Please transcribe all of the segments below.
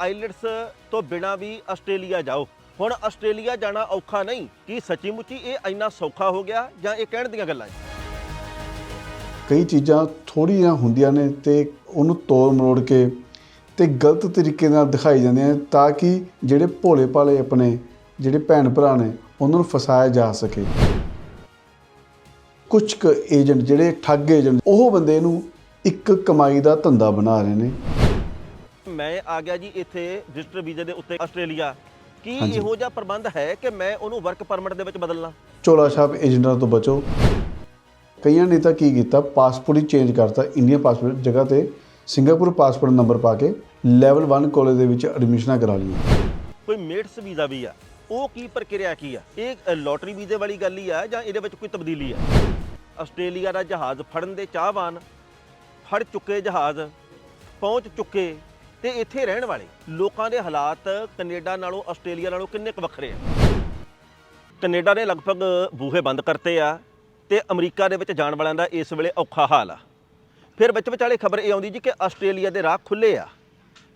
IELTS ਤੋਂ ਬਿਨਾ ਵੀ Australia ਜਾਓ। ਹੁਣ ਆਸਟ੍ਰੇਲੀਆ ਜਾਣਾ ਔਖਾ ਨਹੀਂ, ਕੀ ਸੱਚੀ ਮੁੱਚੀ ਇਹ ਇੰਨਾ ਸੌਖਾ ਹੋ ਗਿਆ ਜਾਂ ਇਹ ਕਹਿਣ ਦੀਆਂ ਗੱਲਾਂ ਹੈ ਕਈ ਚੀਜ਼ਾਂ ਥੋੜ੍ਹੀਆਂ ਹੁੰਦੀਆਂ ਨੇ ਤੇ ਉਹਨੂੰ ਤੋੜ ਮਰੋੜ ਕੇ ਤੇ ਗਲਤ ਤਰੀਕੇ ਨਾਲ ਦਿਖਾਈ ਜਾਂਦੀਆਂ ਨੇ ਤਾਂ ਕਿ ਜਿਹੜੇ ਭੋਲੇ ਭਾਲੇ ਆਪਣੇ ਜਿਹੜੇ ਭੈਣ ਭਰਾ ਨੇ, ਉਹਨਾਂ ਨੂੰ ਫਸਾਇਆ ਜਾ ਸਕੇ। ਕੁਝ ਕੁ ਏਜੰਟ ਜਿਹੜੇ ਠੱਗ ਏਜੰਟ ਉਹ ਬੰਦੇ ਨੂੰ ਇੱਕ ਕਮਾਈ ਦਾ ਧੰਦਾ ਬਣਾ ਰਹੇ ਨੇ। ਮੈਂ ਆ ਗਿਆ ਜੀ ਇੱਥੇ ਵਿਜ਼ਟਰ ਵੀਜ਼ੇ ਦੇ ਉੱਤੇ ਆਸਟ੍ਰੇਲੀਆ। ਕੀ ਹਾਂਜੀ। ਇਹੋ ਜਿਹਾ ਪ੍ਰਬੰਧ ਹੈ ਕਿ ਮੈਂ ਉਹਨੂੰ ਵਰਕ ਪਰਮਿਟ ਦੇ ਵਿੱਚ ਬਦਲਣਾ? ਚੋਲਾ ਛਾਪ ਏਜੰਟਾਂ ਤੋਂ ਬਚੋ। ਕਈਆਂ ਨੇ ਤਾਂ ਕੀ ਕੀਤਾ ਪਾਸਪੋਰਟ ਹੀ ਚੇਂਜ ਕਰਤਾ ਇੰਡੀਅਨ ਪਾਸਪੋਰਟ ਜਗ੍ਹਾ ਤੇ ਸਿੰਗਾਪੁਰ ਪਾਸਪੋਰਟ ਨੰਬਰ ਪਾ ਕੇ ਲੈਵਲ 1 ਕਾਲਜ ਦੇ ਵਿੱਚ ਐਡਮਿਸ਼ਨਾਂ ਕਰਾ ਲਈਆਂ। ਕੋਈ ਮੇਟਸ ਵੀਜ਼ਾ ਵੀ ਆ। ਉਹ ਕੀ ਪ੍ਰਕਿਰਿਆ ਕੀ ਆ? ਇਹ ਲੋਟਰੀ ਵੀਜ਼ੇ ਵਾਲੀ ਗੱਲ ਹੀ ਆ ਜਾਂ ਇਹਦੇ ਵਿੱਚ ਕੋਈ ਤਬਦੀਲੀ ਆ? ਆਸਟ੍ਰੇਲੀਆ ਦਾ ਜਹਾਜ਼ ਫੜਨ ਦੇ ਚਾਹਵਾਨ ਫੜ ਚੁੱਕੇ ਜਹਾਜ਼ ਪਹੁੰਚ ਚੁੱਕੇ ਤੇ ਇੱਥੇ ਰਹਿਣ ਵਾਲੇ ਲੋਕਾਂ ਦੇ ਹਾਲਾਤ ਕੈਨੇਡਾ ਨਾਲੋਂ, ਆਸਟ੍ਰੇਲੀਆ ਨਾਲੋਂ ਕਿੰਨੇ ਕੁ ਵੱਖਰੇ ਆ? ਕੈਨੇਡਾ ਨੇ ਲਗਭਗ ਬੂਹੇ ਬੰਦ ਕਰਤੇ ਆ ਤੇ ਅਮਰੀਕਾ ਦੇ ਵਿੱਚ ਜਾਣ ਵਾਲਿਆਂ ਦਾ ਇਸ ਵੇਲੇ ਔਖਾ ਹਾਲ ਆ। ਫਿਰ ਵਿੱਚ ਵਿਚਾਲੇ ਖਬਰ ਇਹ ਆਉਂਦੀ ਜੀ ਕਿ ਆਸਟ੍ਰੇਲੀਆ ਦੇ ਰਾਹ ਖੁੱਲੇ ਆ।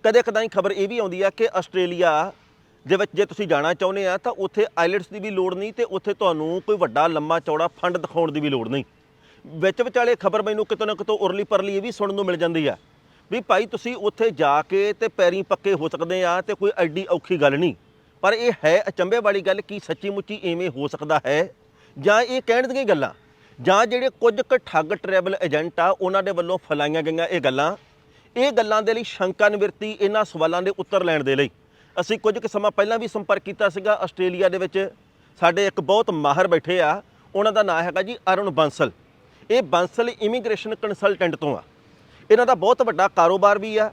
ਕਦੇ ਕਦਾਈ ਖਬਰ ਇਹ ਵੀ ਆਉਂਦੀ ਆ ਕਿ ਆਸਟ੍ਰੇਲੀਆ ਦੇ ਵਿੱਚ ਜੇ ਤੁਸੀਂ ਜਾਣਾ ਚਾਹੁੰਦੇ ਆ ਤਾਂ ਉੱਥੇ ਆਈਲੈਟਸ ਦੀ ਵੀ ਲੋੜ ਨਹੀਂ ਤੇ ਉੱਥੇ ਤੁਹਾਨੂੰ ਕੋਈ ਵੱਡਾ ਲੰਮਾ ਚੌੜਾ ਫੰਡ ਦਿਖਾਉਣ ਦੀ ਵੀ ਲੋੜ ਨਹੀਂ। ਵਿੱਚ ਵਿਚਾਲੇ ਖਬਰ ਮੈਨੂੰ ਕਿਤੋਂ ਨਾ ਕਿਤੋਂ ਉਰਲੀ ਪਰਲੀ ਇਹ ਵੀ ਸੁਣਨ ਨੂੰ ਮਿਲ ਜਾਂਦੀ ਆ ਵੀ ਭਾਈ ਤੁਸੀਂ ਉੱਥੇ ਜਾ ਕੇ ਤੇ ਪੈਰੀਂ ਪੱਕੇ ਹੋ ਸਕਦੇ ਆ ਤੇ ਕੋਈ ਐਡੀ ਔਖੀ ਗੱਲ ਨਹੀਂ। ਪਰ ਇਹ ਹੈ ਅਚੰਭੇ ਵਾਲੀ ਗੱਲ ਕੀ ਸੱਚੀ ਮੁੱਚੀ ਐਵੇਂ ਹੋ ਸਕਦਾ ਹੈ। ਜਾਂ ਇਹ ਕਹਿਣ ਦੀਆਂ ਹੀ ਗੱਲਾਂ, ਜਾਂ ਜਿਹੜੇ ਕੁਝ ਕੁ ਠੱਗ ਟਰੈਵਲ ਏਜੰਟ ਆ, ਉਹਨਾਂ ਦੇ ਵੱਲੋਂ ਫੈਲਾਈਆਂ ਗਈਆਂ ਇਹ ਗੱਲਾਂ ਇਹ ਗੱਲਾਂ ਦੇ ਲਈ ਸ਼ੰਕਾ ਨਿਵਰਤੀ ਇਹਨਾਂ ਸਵਾਲਾਂ ਦੇ ਉੱਤਰ ਲੈਣ ਦੇ ਲਈ। ਅਸੀਂ ਕੁਝ ਕੁ ਸਮਾਂ ਪਹਿਲਾਂ ਵੀ ਸੰਪਰਕ ਕੀਤਾ ਸੀਗਾ ਆਸਟ੍ਰੇਲੀਆ ਦੇ ਵਿੱਚ। ਸਾਡੇ ਇੱਕ ਬਹੁਤ ਮਾਹਰ ਬੈਠੇ ਆ, ਉਹਨਾਂ ਦਾ ਨਾਮ ਹੈਗਾ ਜੀ ਅਰੁਣ ਬੰਸਲ। ਇਹ ਬੰਸਲ ਇਮੀਗ੍ਰੇਸ਼ਨ ਕੰਸਲਟੈਂਟ ਤੋਂ ਆ। ਇਹਨਾਂ ਦਾ ਬਹੁਤ ਵੱਡਾ ਕਾਰੋਬਾਰ ਵੀ ਆ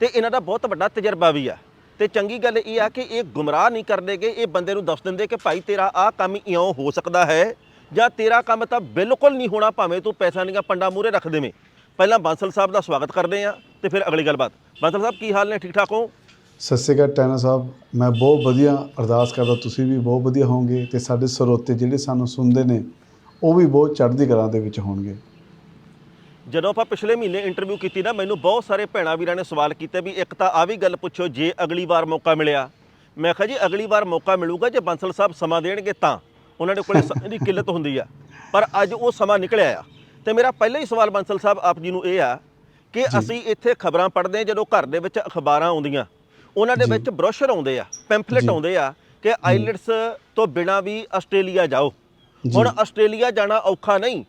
ਤੇ ਇਹਨਾਂ ਦਾ ਬਹੁਤ ਵੱਡਾ ਤਜਰਬਾ ਵੀ ਆ। ਤੇ ਚੰਗੀ ਗੱਲ ਇਹ ਆ ਕਿ ਇਹ ਗੁੰਮਰਾਹ ਨਹੀਂ ਕਰਦੇਗੇ ਇਹ ਬੰਦੇ ਨੂੰ ਦੱਸ ਦਿੰਦੇ ਕਿ ਭਾਈ ਤੇਰਾ ਆਹ ਕੰਮ ਇਉਂ ਹੋ ਸਕਦਾ ਹੈ ਜਾਂ ਤੇਰਾ ਕੰਮ ਤਾਂ ਬਿਲਕੁਲ ਨਹੀਂ ਹੋਣਾ ਭਾਵੇਂ ਤੂੰ ਪੈਸਾ ਦੀਆਂ ਪੰਡਾ ਮੂਰੇ ਰੱਖ ਦੇਵੇਂ। ਪਹਿਲਾਂ ਬਾਂਸਲ ਸਾਹਿਬ ਦਾ ਸਵਾਗਤ ਕਰਦੇ ਆ ਤੇ ਫਿਰ ਅਗਲੀ ਗੱਲਬਾਤ। ਬਾਂਸਲ ਸਾਹਿਬ, ਕੀ ਹਾਲ ਨੇ? ਠੀਕ ਠਾਕ ਹੋ? ਸਤਿ ਸ਼੍ਰੀ ਅਕਾਲ ਟੈਨਾ ਸਾਹਿਬ। ਮੈਂ ਬਹੁਤ ਵਧੀਆ ਅਰਦਾਸ ਕਰਦਾ ਤੁਸੀਂ ਵੀ ਬਹੁਤ ਵਧੀਆ ਹੋਵੋਗੇ ਤੇ ਸਾਡੇ ਸਰੋਤੇ ਜਿਹੜੇ ਸਾਨੂੰ ਸੁਣਦੇ ਨੇ, ਉਹ ਵੀ ਬਹੁਤ ਚੜ੍ਹਦੀ ਕਲਾ ਦੇ ਵਿੱਚ ਹੋਣਗੇ। ਜਦੋਂ ਆਪਾਂ ਪਿਛਲੇ ਮਹੀਨੇ ਇੰਟਰਵਿਊ ਕੀਤੀ ਨਾ ਮੈਨੂੰ ਬਹੁਤ ਸਾਰੇ ਭੈਣਾਂ ਵੀਰਾਂ ਨੇ ਸਵਾਲ ਕੀਤੇ ਵੀ ਇੱਕ ਤਾਂ ਆ ਵੀ ਗੱਲ ਪੁੱਛੋ ਜੇ ਅਗਲੀ ਵਾਰ ਮੌਕਾ ਮਿਲਿਆ। ਮੈਂ ਕਿਹਾ ਜੀ ਅਗਲੀ ਵਾਰ ਮੌਕਾ ਮਿਲੂਗਾ ਜੇ ਬੰਸਲ ਸਾਹਿਬ ਸਮਾਂ ਦੇਣਗੇ ਤਾਂ। ਉਹਨਾਂ ਦੇ ਕੋਲੇ ਸਮੇਂ ਦੀ ਕਿੱਲਤ ਹੁੰਦੀ ਆ। ਪਰ ਅੱਜ ਉਹ ਸਮਾਂ ਨਿਕਲਿਆ ਆ। ਤੇ ਮੇਰਾ ਪਹਿਲਾ ਹੀ ਸਵਾਲ ਬੰਸਲ ਸਾਹਿਬ ਆਪ ਜੀ ਨੂੰ ਇਹ ਆ ਕਿ ਅਸੀਂ ਇੱਥੇ ਖਬਰਾਂ ਪੜ੍ਹਦੇ ਹਾਂ ਜਦੋਂ ਘਰ ਦੇ ਵਿੱਚ ਅਖਬਾਰਾਂ ਆਉਂਦੀਆਂ ਉਹਨਾਂ ਦੇ। ਵਿੱਚ ਬ੍ਰੋਸ਼ਰ ਆਉਂਦੇ ਆ ਪੈਂਫਲੇਟ। ਆਉਂਦੇ ਆ ਕਿ ਆਈਲੈਟਸ ਤੋਂ ਬਿਨਾ ਵੀ ਆਸਟ੍ਰੇਲੀਆ ਜਾਓ। ਹੁਣ ਆਸਟ੍ਰੇਲੀਆ ਜਾਣਾ ਔਖਾ ਨਹੀਂ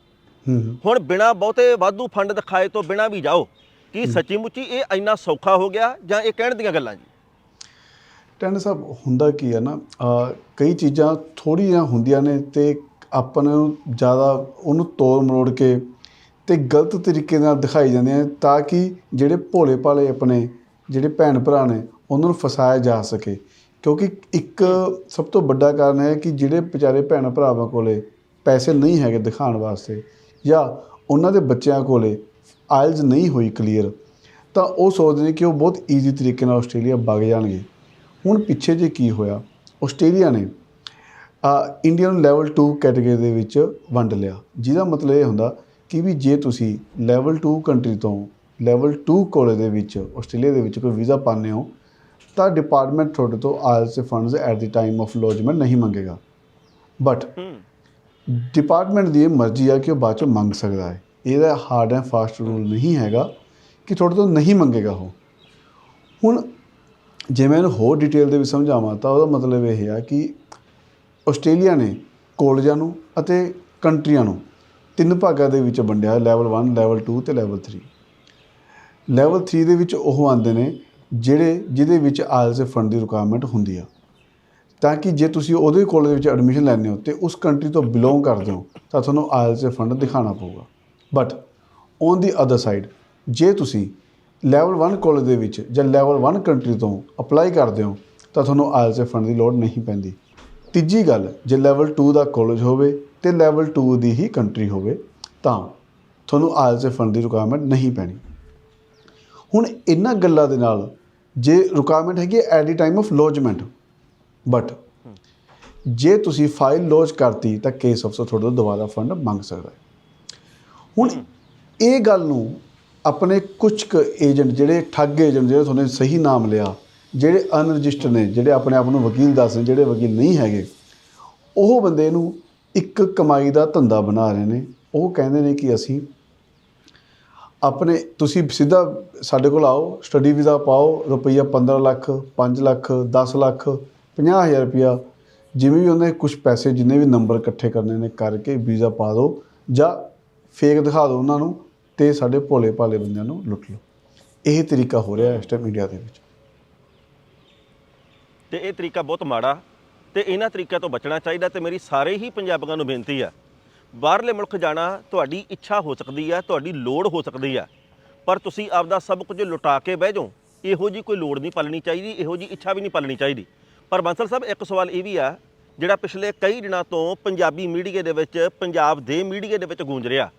ਹੁਣ ਬਿਨਾ ਬਹੁਤੇ ਵਾਧੂ ਫੰਡ ਦਿਖਾਏ ਤੋਂ ਬਿਨਾ ਵੀ ਜਾਓ ਕੀ ਸੱਚੀ ਮੁੱਚੀ ਇਹ ਇੰਨਾ ਸੌਖਾ ਹੋ ਗਿਆ ਜਾਂ ਇਹ ਕਹਿਣ ਦੀਆਂ ਗੱਲਾਂ ਜੀ? ਟੈਨਾ ਸਾਹਿਬ ਹੁੰਦਾ ਕੀ ਹੈ ਨਾ ਕਈ ਚੀਜ਼ਾਂ ਥੋੜ੍ਹੀਆਂ ਹੁੰਦੀਆਂ ਨੇ ਤੇ ਆਪਾਂ ਨੂੰ ਜ਼ਿਆਦਾ ਉਹਨੂੰ ਤੋੜ ਮਰੋੜ ਕੇ ਤੇ ਗਲਤ ਤਰੀਕੇ ਨਾਲ ਦਿਖਾਈ ਜਾਂਦੀਆਂ ਨੇ ਤਾਂ ਕਿ ਜਿਹੜੇ ਭੋਲੇ ਭਾਲੇ ਆਪਣੇ ਜਿਹੜੇ ਭੈਣ ਭਰਾ ਨੇ ਉਹਨਾਂ ਨੂੰ ਫਸਾਇਆ ਜਾ ਸਕੇ। ਕਿਉਂਕਿ ਇੱਕ ਸਭ ਤੋਂ ਵੱਡਾ ਕਾਰਨ ਹੈ ਕਿ ਜਿਹੜੇ ਵਿਚਾਰੇ ਭੈਣ ਭਰਾਵਾਂ ਕੋਲੇ ਪੈਸੇ ਨਹੀਂ ਹੈਗੇ ਦਿਖਾਉਣ ਵਾਸਤੇ ਜਾਂ ਉਹਨਾਂ ਦੇ ਬੱਚਿਆਂ ਕੋਲੇ ਆਇਲਸ ਨਹੀਂ ਹੋਈ ਕਲੀਅਰ, ਤਾਂ ਉਹ ਸੋਚਦੇ ਨੇ ਕਿ ਉਹ ਬਹੁਤ ਈਜ਼ੀ ਤਰੀਕੇ ਨਾਲ ਆਸਟ੍ਰੇਲੀਆ ਵਗ ਜਾਣਗੇ। ਹੁਣ ਪਿੱਛੇ ਜੇ ਕੀ ਹੋਇਆ, ਆਸਟ੍ਰੇਲੀਆ ਨੇ ਇੰਡੀਆ ਨੂੰ ਲੈਵਲ 2 ਕੈਟਾਗਰੀ ਦੇ ਵਿੱਚ ਵੰਡ ਲਿਆ। ਜਿਹਦਾ ਮਤਲਬ ਇਹ ਹੁੰਦਾ ਕਿ ਵੀ ਜੇ ਤੁਸੀਂ ਲੈਵਲ 2 ਕੰਟਰੀ ਤੋਂ ਲੈਵਲ 2 ਕਾਲਜ ਦੇ ਵਿੱਚ, ਆਸਟ੍ਰੇਲੀਆ ਦੇ ਵਿੱਚ ਕੋਈ ਵੀਜ਼ਾ ਪਾਉਂਦੇ ਹੋ, ਤਾਂ ਡਿਪਾਰਟਮੈਂਟ ਤੁਹਾਡੇ ਤੋਂ ਆਇਲਸ ਦੇ funds at the time of lodgement ਨਹੀਂ ਮੰਗੇਗਾ। ਬਟ ਡਿਪਾਰਟਮੈਂਟ ਦੀ ਇਹ ਮਰਜ਼ੀ ਆ ਕਿ ਉਹ ਬਾਅਦ ਚੋਂ ਮੰਗ ਸਕਦਾ ਹੈ। ਇਹਦਾ ਹਾਰਡ ਐਂਡ ਫਾਸਟ ਰੂਲ ਨਹੀਂ ਹੈਗਾ ਕਿ ਤੁਹਾਡੇ ਤੋਂ ਨਹੀਂ ਮੰਗੇਗਾ ਉਹ। ਹੁਣ ਜੇ ਮੈਂ ਇਹਨੂੰ ਹੋਰ ਡਿਟੇਲ ਦੇ ਵਿੱਚ ਸਮਝਾਵਾਂ ਤਾਂ ਉਹਦਾ ਮਤਲਬ ਇਹ ਆ ਕਿ ਆਸਟ੍ਰੇਲੀਆ ਨੇ ਕਾਲਜਾਂ ਨੂੰ ਅਤੇ ਕੰਟਰੀਆਂ ਨੂੰ ਤਿੰਨ ਭਾਗਾਂ ਦੇ ਵਿੱਚ ਵੰਡਿਆ ਲੈਵਲ 1 ਲੈਵਲ 2 ਤੇ ਲੈਵਲ 3 ਲੈਵਲ 3 ਦੇ ਵਿੱਚ ਉਹ ਆਉਂਦੇ ਨੇ ਜਿਹੜੇ ਜਿਹਦੇ ਵਿੱਚ ਆਇਲਸ ਫੰਡ ਦੀ ਰਿਕੁਆਇਰਮੈਂਟ ਹੁੰਦੀ ਆ। ਤਾਂ ਕਿ ਜੇ ਤੁਸੀਂ ਉਹਦੇ ਕਾਲਜ ਦੇ ਵਿੱਚ ਐਡਮਿਸ਼ਨ ਲੈਂਦੇ ਹੋ ਤੇ ਉਸ ਕੰਟਰੀ ਤੋਂ ਬਿਲੋਂਗ ਕਰਦੇ ਹੋ, ਤਾਂ ਤੁਹਾਨੂੰ ਆਇਲਸ ਦੇ ਫੰਡ ਦਿਖਾਉਣਾ ਪਊਗਾ। But on the other side ਜੇ ਤੁਸੀਂ ਲੈਵਲ 1 ਕਾਲਜ ਦੇ ਵਿੱਚ ਜਾਂ ਲੈਵਲ 1 ਕੰਟਰੀ ਤੋਂ ਅਪਲਾਈ ਕਰਦੇ ਹੋ, ਤਾਂ ਤੁਹਾਨੂੰ ਆਇਲਸ ਦੇ ਫੰਡ ਦੀ ਲੋੜ ਨਹੀਂ ਪੈਂਦੀ। ਤੀਜੀ ਗੱਲ, ਜੇ ਲੈਵਲ 2 ਦਾ ਕਾਲਜ ਹੋਵੇ ਤੇ ਲੈਵਲ 2 ਦੀ ਹੀ ਕੰਟਰੀ ਹੋਵੇ, ਤਾਂ ਤੁਹਾਨੂੰ ਆਇਲਸ ਦੇ ਫੰਡ ਦੀ ਰਿਕੁਆਇਰਮੈਂਟ ਨਹੀਂ ਪੈਣੀ। ਹੁਣ ਇਹਨਾਂ ਗੱਲਾਂ ਦੇ ਨਾਲ, ਜੇ ਰਿਕੁਆਇਰਮੈਂਟ ਹੈਗੀ at the time of lodgement but ਜੇ ਤੁਸੀਂ ਫਾਈਲ ਲੌਜ ਕਰਤੀ ਤਾਂ ਕੇਸ ਅਫਸਰ ਤੁਹਾਡੇ ਤੋਂ ਦੁਬਾਰਾ ਫੰਡ ਮੰਗ ਸਕਦਾ ਹੈ। ਹੁਣ ਇਹ ਗੱਲ ਨੂੰ ਆਪਣੇ ਕੁਝ ਕੁ ਏਜੰਟ ਜਿਹੜੇ ਠੱਗ ਏਜੰਟ ਜਿਹੜੇ ਤੁਹਾਨੂੰ ਸਹੀ ਨਾਮ ਲਿਆ, ਜਿਹੜੇ ਅਨਰਜਿਸਟਰ ਨੇ, ਜਿਹੜੇ ਆਪਣੇ ਆਪ ਨੂੰ ਵਕੀਲ ਦੱਸਦੇ ਜਿਹੜੇ ਵਕੀਲ ਨਹੀਂ ਹੈਗੇ, ਉਹ ਬੰਦੇ ਨੂੰ ਇੱਕ ਕਮਾਈ ਦਾ ਧੰਦਾ ਬਣਾ ਰਹੇ ਨੇ। ਉਹ ਕਹਿੰਦੇ ਨੇ ਕਿ ਅਸੀਂ ਆਪਣੇ ਤੁਸੀਂ ਸਿੱਧਾ ਸਾਡੇ ਕੋਲ ਆਓ ਸਟੱਡੀ ਵੀਜ਼ਾ ਪਾਓ, ਰੁਪਈਆ 15 ਲੱਖ 5 ਲੱਖ 10 ਲੱਖ 50000 ਰੁਪਈਆ ਜਿਵੇਂ ਵੀ ਉਹਨੇ ਕੁਝ ਪੈਸੇ ਜਿੰਨੇ ਵੀ ਨੰਬਰ ਇਕੱਠੇ ਕਰਨੇ ਨੇ ਕਰਕੇ ਵੀਜ਼ਾ ਪਾ ਦਿਓ ਜਾਂ ਫੇਕ ਦਿਖਾ ਦਿਓ ਉਹਨਾਂ ਨੂੰ ਤੇ ਸਾਡੇ ਭੋਲੇ ਭਾਲੇ ਬੰਦਿਆਂ ਨੂੰ ਲੁੱਟ ਲਓ। ਇਹ ਤਰੀਕਾ ਹੋ ਰਿਹਾ ਇਸ ਟਾਈਮ ਇੰਡੀਆ ਦੇ ਵਿੱਚ। ਤੇ ਇਹ ਤਰੀਕਾ ਬਹੁਤ ਮਾੜਾ ਤੇ ਇਹਨਾਂ ਤਰੀਕਿਆਂ ਤੋਂ ਬਚਣਾ ਚਾਹੀਦਾ ਤੇ ਮੇਰੀ ਸਾਰੇ ਹੀ ਪੰਜਾਬੀਆਂ ਨੂੰ ਬੇਨਤੀ ਆ, ਬਾਹਰਲੇ ਮੁਲਕ ਜਾਣਾ ਤੁਹਾਡੀ ਇੱਛਾ ਹੋ ਸਕਦੀ ਆ, ਤੁਹਾਡੀ ਲੋੜ ਹੋ ਸਕਦੀ ਆ, ਪਰ ਤੁਸੀਂ ਆਪਦਾ ਸਭ ਕੁਝ ਲੁਟਾ ਕੇ ਬਹਿ ਜਾਓ, ਇਹੋ ਜੀ ਕੋਈ ਲੋੜ ਨਹੀਂ ਪਾਲਣੀ ਚਾਹੀਦੀ, ਇਹੋ ਜੀ ਇੱਛਾ ਵੀ ਨਹੀਂ ਪਾਲਣੀ ਚਾਹੀਦੀ। ਪਰ ਬੰਸਲ ਸਾਹਿਬ ਇੱਕ ਸਵਾਲ ਇਹ ਵੀ ਆ ਜਿਹੜਾ ਪਿਛਲੇ ਕਈ ਦਿਨਾਂ ਤੋਂ ਪੰਜਾਬੀ ਮੀਡੀਆ ਦੇ ਵਿੱਚ ਪੰਜਾਬ ਦੇ ਮੀਡੀਆ ਦੇ ਵਿੱਚ ਗੂੰਜ ਰਿਹਾ।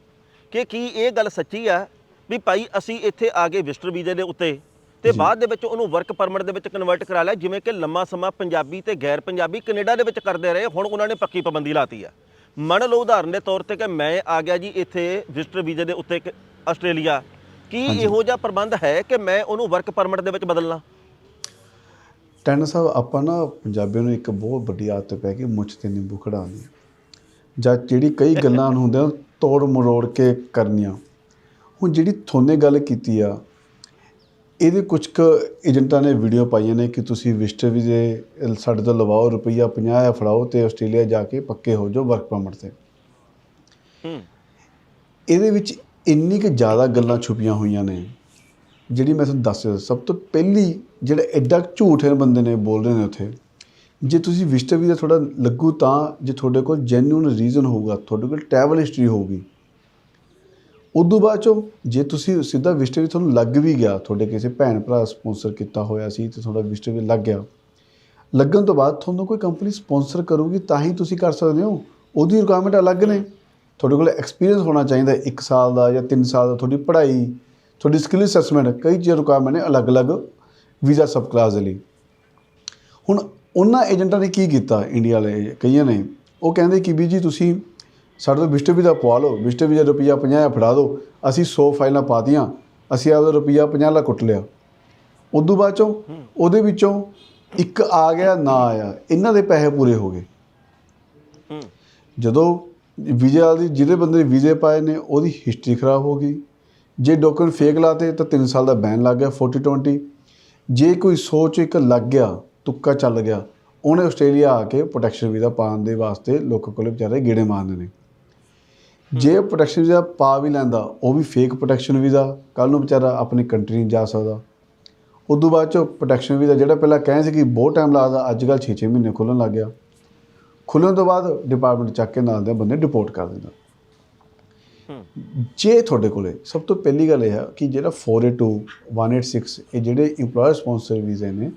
ਕਿ ਕੀ ਇਹ ਗੱਲ ਸੱਚੀ ਆ ਵੀ ਭਾਈ ਅਸੀਂ ਇੱਥੇ ਆ ਗਏ ਵਿਜ਼ਟਰ ਵੀਜ਼ੇ ਦੇ ਉੱਤੇ ਤੇ ਬਾਅਦ ਦੇ ਵਿੱਚ ਉਹਨੂੰ ਵਰਕ ਪਰਮਿਟ ਦੇ ਵਿੱਚ ਕਨਵਰਟ ਕਰਾ ਲਿਆ ਜਿਵੇਂ ਕਿ ਲੰਮਾ ਸਮਾਂ ਪੰਜਾਬੀ ਤੇ ਗੈਰ ਪੰਜਾਬੀ ਕੈਨੇਡਾ ਦੇ ਵਿੱਚ ਕਰਦੇ ਰਹੇ ਹੁਣ ਉਹਨਾਂ ਨੇ ਪੱਕੀ ਪਾਬੰਦੀ ਲਾਤੀ ਆ। ਮੰਨ ਲਓ ਉਦਾਹਰਨ ਦੇ ਤੌਰ ਤੇ ਕਿ ਮੈਂ ਆ ਗਿਆ ਜੀ ਇੱਥੇ ਵਿਜ਼ਟਰ ਵੀਜ਼ੇ ਦੇ ਉੱਤੇ ਆਸਟ੍ਰੇਲੀਆ। ਕੀ ਇਹੋ ਜਿਹਾ ਪ੍ਰਬੰਧ ਹੈ ਕਿ ਮੈਂ ਉਹਨੂੰ ਵਰਕ ਪਰਮਿਟ ਦੇ ਵਿੱਚ ਬਦਲਣਾ? ਟੈਨ ਸਾਹਿਬ ਆਪਾਂ ਨਾ ਪੰਜਾਬੀਆਂ ਨੂੰ ਇੱਕ ਬਹੁਤ ਵੱਡੀ ਆਦਤ ਪੈ ਗਈ ਮੁੱਛ ਤੇ ਨਿੰਬੂ ਖੜਾਉਣੀ। ਜਾਂ ਜਿਹੜੀ ਕਈ ਗੱਲਾਂ ਨੂੰ ਹੁੰਦੀਆਂ ਤੋੜ ਮਰੋੜ ਕੇ ਕਰਨੀਆਂ। ਹੁਣ ਜਿਹੜੀ ਥੋਨੇ ਗੱਲ ਕੀਤੀ ਆ ਇਹਦੇ ਕੁਝ ਕੁ ਏਜੰਟਾਂ ਨੇ ਵੀਡੀਓ ਪਾਈਆਂ ਨੇ ਕਿ ਤੁਸੀਂ ਵਿਜ਼ਟਰ ਵੀਜ਼ੇ ਸਾਡੇ ਤੋਂ ਲਵਾਓ ਰੁਪਈਆ 50 ਫੜਾਓ ਤੇ ਆਸਟ੍ਰੇਲੀਆ ਜਾ ਕੇ ਪੱਕੇ ਹੋ ਜਾਓ ਵਰਕ ਪਰਮਿਟ ਤੇ। ਹੂੰ। ਇਹਦੇ ਵਿੱਚ ਇੰਨੀ ਕਿ ਜ਼ਿਆਦਾ ਗੱਲਾਂ ਛੁਪੀਆਂ ਹੋਈਆਂ ਨੇ। ਜਿਹੜੀ ਮੈਂ ਤੁਹਾਨੂੰ ਦੱਸ ਰਿਹਾ, ਸਭ ਤੋਂ ਪਹਿਲੀ ਜਿਹੜਾ ਐਡਾ ਝੂਠ ਹੈ ਬੰਦੇ ਨੇ ਬੋਲ ਰਹੇ ਨੇ ਉੱਥੇ, ਜੇ ਤੁਸੀਂ ਵਿਜ਼ਟਰ ਵੀਜ਼ਾ ਥੋੜਾ ਲੱਗੂ ਤਾਂ ਜੇ ਤੁਹਾਡੇ ਕੋਲ ਜੈਨੂਇਨ ਰੀਜ਼ਨ ਹੋਊਗਾ, ਤੁਹਾਡੇ ਕੋਲ ਟਰੈਵਲ ਹਿਸਟਰੀ ਹੋਊਗੀ, ਉਦੋਂ ਬਾਅਦ ਚੋਂ ਜੇ ਤੁਸੀਂ ਸਿੱਧਾ ਵਿਜ਼ਟਰ ਵੀ ਤੁਹਾਨੂੰ ਲੱਗ ਵੀ ਗਿਆ, ਤੁਹਾਡੇ ਕਿਸੇ ਭੈਣ ਭਰਾ ਸਪਾਂਸਰ ਕੀਤਾ ਹੋਇਆ ਸੀ ਤੇ ਤੁਹਾਡਾ ਵਿਜ਼ਟਰ ਵੀ ਲੱਗ ਗਿਆ, ਲੱਗਣ ਤੋਂ ਬਾਅਦ ਤੁਹਾਨੂੰ ਕੋਈ ਕੰਪਨੀ ਸਪਾਂਸਰ ਕਰੂਗੀ ਤਾਂ ਹੀ ਤੁਸੀਂ ਕਰ ਸਕਦੇ ਹੋ, ਉਹਦੀ ਰਿਕੁਆਇਰਮੈਂਟ ਅਲੱਗ ਨੇ, ਤੁਹਾਡੇ ਕੋਲ ਐਕਸਪੀਰੀਅੰਸ ਹੋਣਾ ਚਾਹੀਦਾ 1 ਸਾਲ ਦਾ ਜਾਂ 3 ਸਾਲ ਦਾ, ਤੁਹਾਡੀ ਪੜ੍ਹਾਈ ਤੁਹਾਡੀ ਸਕਿੱਲ ਅਸੈਸਮੈਂਟ ਕਈ ਚੀਜ਼ਾਂ ਰਿਕੁਆਇਰਮੈਂਟ ਨੇ ਅਲੱਗ-ਅਲੱਗ ਵੀਜ਼ਾ ਸਬ ਕਲਾਸ ਦੇ ਲਈ। ਹੁਣ ਉਹਨਾਂ ਏਜੰਟਾਂ ਨੇ ਕੀ ਕੀਤਾ? ਇੰਡੀਆ ਵਾਲੇ ਕਈਆਂ ਨੇ। ਉਹ ਕਹਿੰਦੇ ਕਿ ਵੀ ਜੀ ਤੁਸੀਂ ਸਾਡੇ ਤੋਂ ਵਿਜ਼ਟਰ ਵੀਜ਼ਾ ਪਵਾ ਲਓ ਵਿਜ਼ਟਰ ਵੀਜ਼ਾ ਰੁਪਈਆ 50 ਫੜਾ ਦਿਓ। ਅਸੀਂ 100 ਫਾਈਲਾਂ ਪਾਤੀਆਂ ਅਸੀਂ ਆਪਦਾ ਰੁਪਈਆ 50 ਲੱਖ ਕੁੱਟ ਲਿਆ। ਉਦੋਂ ਬਾਅਦ ਚੋਂ ਉਹਦੇ ਵਿੱਚੋਂ ਇੱਕ ਆ ਗਿਆ ਨਾ ਆਇਆ। ਇਹਨਾਂ ਦੇ ਪੈਸੇ ਪੂਰੇ ਹੋ ਗਏ। ਜਦੋਂ ਵੀਜ਼ੇ ਵਾਲੀ ਜਿਹਦੇ ਬੰਦੇ ਵੀਜ਼ੇ ਪਾਏ ਨੇ ਉਹਦੀ ਹਿਸਟਰੀ ਖਰਾਬ ਹੋ ਗਈ। ਜੇ ਡਾਕੂਮੈਂਟ ਫੇਕ ਲਾਤੇ ਤਾਂ 3 ਸਾਲ ਦਾ ਬੈਨ ਲੱਗ ਗਿਆ 40 20 ਜੇ ਕੋਈ ਸੋਚ ਇੱਕ ਲੱਗ ਗਿਆ ਤੁੱਕਾ ਚੱਲ ਗਿਆ ਉਹਨੇ ਆਸਟ੍ਰੇਲੀਆ ਆ ਕੇ ਪ੍ਰੋਟੈਕਸ਼ਨ ਵੀਜ਼ਾ ਪਾਉਣ ਦੇ ਵਾਸਤੇ ਲੋਕਾਂ ਕੋਲੇ ਵਿਚਾਰੇ ਗੇੜੇ ਮਾਰਦੇ ਨੇ। ਜੇ ਪ੍ਰੋਟੈਕਸ਼ਨ ਵੀਜ਼ਾ ਪਾ ਵੀ ਲੈਂਦਾ ਉਹ ਵੀ ਫੇਕ ਪ੍ਰੋਟੈਕਸ਼ਨ ਵੀਜ਼ਾ ਕੱਲ ਨੂੰ ਵਿਚਾਰਾ ਆਪਣੀ ਕੰਟਰੀ ਨਹੀਂ ਜਾ ਸਕਦਾ। ਉਦੋਂ ਬਾਅਦ ਚ ਪ੍ਰੋਟੈਕਸ਼ਨ ਵੀਜ਼ਾ ਜਿਹੜਾ ਪਹਿਲਾਂ ਕਹਿੰਦੇ ਸੀ ਕਿ ਬਹੁਤ ਟਾਈਮ ਲੱਗਦਾ ਅੱਜ ਕੱਲ੍ਹ 6-6 ਮਹੀਨੇ ਖੁੱਲਣ ਲੱਗ ਗਿਆ। ਖੁੱਲਣ ਤੋਂ ਬਾਅਦ ਡਿਪਾਰਟਮੈਂਟ ਚੱਕ ਕੇ ਨਾਲ ਦੇ ਬੰਦੇ ਡਿਪੋਰਟ ਕਰ ਦਿੰਦਾ। ਜੇ ਤੁਹਾਡੇ ਕੋਲੇ, ਸਭ ਤੋਂ ਪਹਿਲੀ ਗੱਲ ਇਹ ਹੈ ਕਿ ਜਿਹੜਾ 482 186 ਇਹ ਜਿਹੜੇ EMPLOYER ਸਪਾਂਸਰ ਵੀਜ਼ੇ ਨੇ,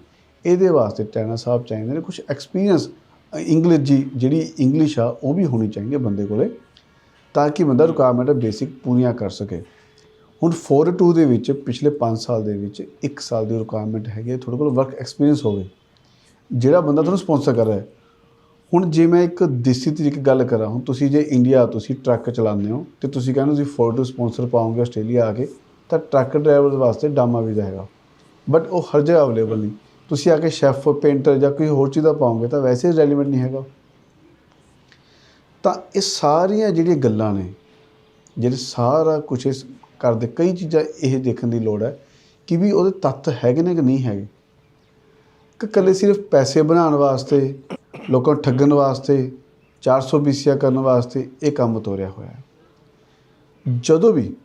ਇਹਦੇ ਵਾਸਤੇ ਟੈਨਾ ਸਾਹਿਬ ਚਾਹੀਦੇ ਨੇ ਕੁਝ ਐਕਸਪੀਰੀਅੰਸ ਇੰਗਲਿਸ਼ ਜੀ, ਜਿਹੜੀ ਇੰਗਲਿਸ਼ ਆ, ਉਹ ਵੀ ਹੋਣੀ ਚਾਹੀਦੀ ਹੈ ਬੰਦੇ ਕੋਲੇ, ਤਾਂ ਕਿ ਬੰਦਾ ਰਿਕੁਆਇਰਮੈਂਟ ਬੇਸਿਕ ਪੂਰੀਆਂ ਕਰ ਸਕੇ। ਹੁਣ 482 ਦੇ ਵਿੱਚ ਪਿਛਲੇ 5 ਸਾਲ ਦੇ ਵਿੱਚ 1 ਸਾਲ ਦੀ ਰਿਕੁਆਇਰਮੈਂਟ ਹੈਗੀ ਹੈ, ਤੁਹਾਡੇ ਕੋਲ ਵਰਕ ਐਕਸਪੀਰੀਅੰਸ ਹੋਵੇ, ਜਿਹੜਾ ਬੰਦਾ ਤੁਹਾਨੂੰ ਸਪਾਂਸਰ ਕਰ ਰਿਹਾ ਹੈ ਹੁਣ ਜੇ ਮੈਂ ਇੱਕ ਦੇਸੀ ਤਰੀਕੇ ਗੱਲ ਕਰਾਂ, ਹੁਣ ਤੁਸੀਂ ਜੇ ਇੰਡੀਆ ਤੁਸੀਂ ਟਰੱਕ ਚਲਾਉਂਦੇ ਹੋ ਤੇ ਤੁਸੀਂ ਕਹਿੰਦੇ ਤੁਸੀਂ ਫੋਟੋ ਸਪਾਂਸਰ ਪਾਓਗੇ ਆਸਟ੍ਰੇਲੀਆ ਆ ਕੇ, ਤਾਂ ਟਰੱਕ ਡਰਾਈਵਰ ਵਾਸਤੇ ਡਾਮਾ ਵੀਜ਼ਾ ਹੈਗਾ ਬਟ ਉਹ ਹਰ ਜਗ੍ਹਾ ਅਵੇਲੇਬਲ ਨਹੀਂ। ਤੁਸੀਂ ਆ ਕੇ ਸ਼ੈਫ ਪੇਂਟਰ ਜਾਂ ਕੋਈ ਹੋਰ ਚੀਜ਼ ਦਾ ਪਾਓਗੇ, ਤਾਂ ਵੈਸੇ ਰੈਲੀਵੈਂਟ ਨਹੀਂ ਹੈਗਾ। ਤਾਂ ਇਹ ਸਾਰੀਆਂ ਜਿਹੜੀਆਂ ਗੱਲਾਂ ਨੇ, ਜਿਹੜੇ ਸਾਰਾ ਕੁਝ ਇਸ ਕਰਦੇ ਕਈ ਚੀਜ਼ਾਂ ਇਹ ਦੇਖਣ ਦੀ ਲੋੜ ਹੈ ਕਿ ਵੀ ਉਹਦੇ ਤੱਤ ਹੈਗੇ ਨੇ ਕਿ ਨਹੀਂ ਹੈਗੇ। ਕਿ ਇਕੱਲੇ ਸਿਰਫ ਪੈਸੇ ਬਣਾਉਣ ਵਾਸਤੇ ਲੋਕਾਂ ਨੂੰ ਠੱਗਣ ਵਾਸਤੇ 400 ਬੀਸੀਆ ਕਰਨ ਵਾਸਤੇ ਇਹ ਕੰਮ ਤੋਰਿਆ ਹੋਇਆ ਹੈ। ਜਦੋਂ ਵੀ